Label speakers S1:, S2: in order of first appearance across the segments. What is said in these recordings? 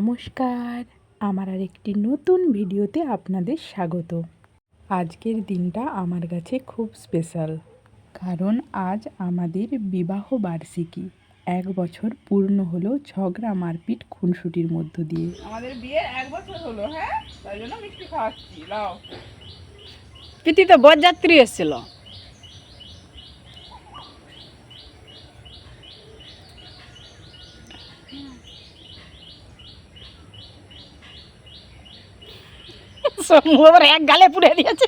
S1: নমস্কার। আমার আর একটি নতুন ভিডিওতে আপনাদের স্বাগত। আজকের দিনটা আমার কাছে খুব স্পেশাল। কারণ আজ আমাদের বিবাহ বার্ষিকী। এক বছর পূর্ণ হলো ঝগড়া মারপিট খুনসুটির মধ্য দিয়ে।
S2: আমাদের বিয়ে এক বছর হলো হ্যাঁ? তাই জন্য মিষ্টি খাওয়াচ্ছি লাও।
S3: প্রীতিতে বরযাত্রী এসেছিল। এক গালে পুড়ে দিয়েছে।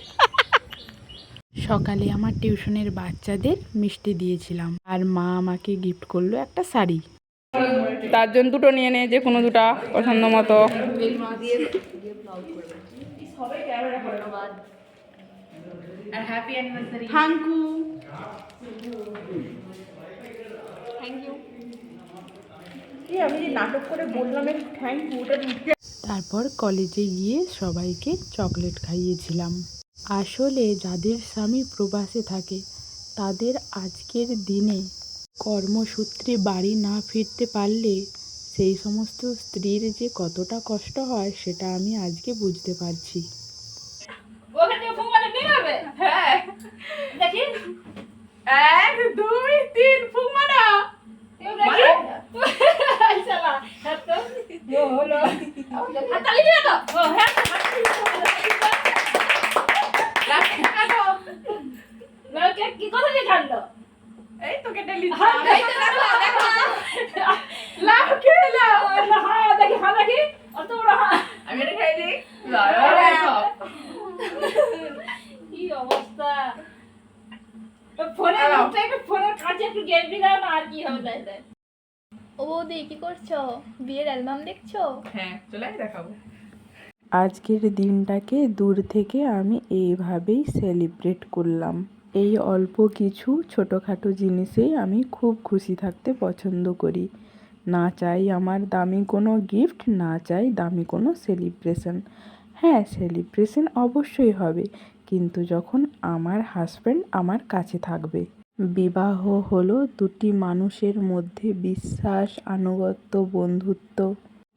S1: সকালে আমার টিউশনের বাচ্চাদের মিষ্টি দিয়েছিলাম আর মা আমাকে গিফট করল একটা শাড়ি।
S2: তার জন্য দুটো নিয়ে নে যে কোনো দুটা পছন্দ মতো। থ্যাংকু আমি যে নাটক করে বললাম থ্যাংক ইউ
S1: তারপর কলেজে গিয়ে সবাইকে চকলেট খাইয়েছিলাম। আসলে যাদের স্বামী প্রবাসে থাকে তাদের আজকের দিনে কর্মসূত্রে বাড়ি না ফিরতে পারলে সেই সমস্ত স্ত্রীর যে কতটা কষ্ট হয় সেটা আমি আজকে বুঝতে পারছি।
S2: হ্যাঁ। এক দুই তিন ফুক মারা
S4: কি কথা দিয়ে ছাড়লো ফোনের কাছে একটু আর হবে
S5: ও করছ বিয়ের অ্যালবাম দেখছ
S2: হ্যাঁ চলে
S1: আজকের দিনটাকে দূর থেকে আমি এইভাবেই সেলিব্রেট করলাম। এই অল্প কিছু ছোটোখাটো জিনিসেই আমি খুব খুশি থাকতে পছন্দ করি। না চাই আমার দামি কোনো গিফট না চাই দামি কোনো সেলিব্রেশন হ্যাঁ সেলিব্রেশন অবশ্যই হবে, কিন্তু যখন আমার হাজব্যান্ড আমার কাছে থাকবে। বিবাহ হলো দুটি মানুষের মধ্যে বিশ্বাস, আনুগত্য, বন্ধুত্ব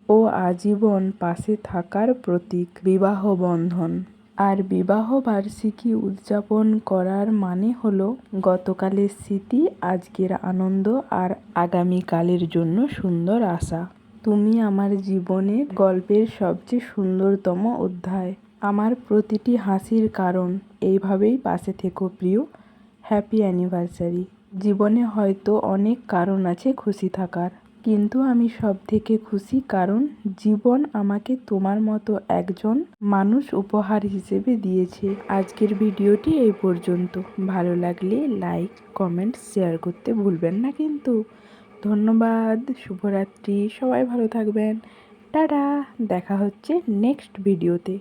S1: ও আজীবন পাশে থাকার প্রতীক বিবাহ বন্ধন। আর বিবাহ বার্ষিকী উদযাপন করার মানে হলো গতকালের স্মৃতি, আজকের আনন্দ আর আগামীকালের জন্য সুন্দর আশা। তুমি আমার জীবনের গল্পের সবচেয়ে সুন্দরতম অধ্যায়। আমার প্রতিটি হাসির কারণ। এইভাবেই পাশে থেকো প্রিয়। Happy anniversary. জীবনে হয়তো অনেক কারণ আছে খুশি থাকার। কিন্তু আমি সব থেকে খুশি কারণ জীবন আমাকে তোমার মতো একজন মানুষ উপহার হিসেবে দিয়েছে। আজকের ভিডিওটি এই পর্যন্ত। ভালো লাগলে লাইক, কমেন্ট, শেয়ার করতে ভুলবেন না কিন্তু। ধন্যবাদ, শুভরাত্রি, সবাই ভালো থাকবেন। টাটা, দেখা হচ্ছে নেক্সট ভিডিওতে।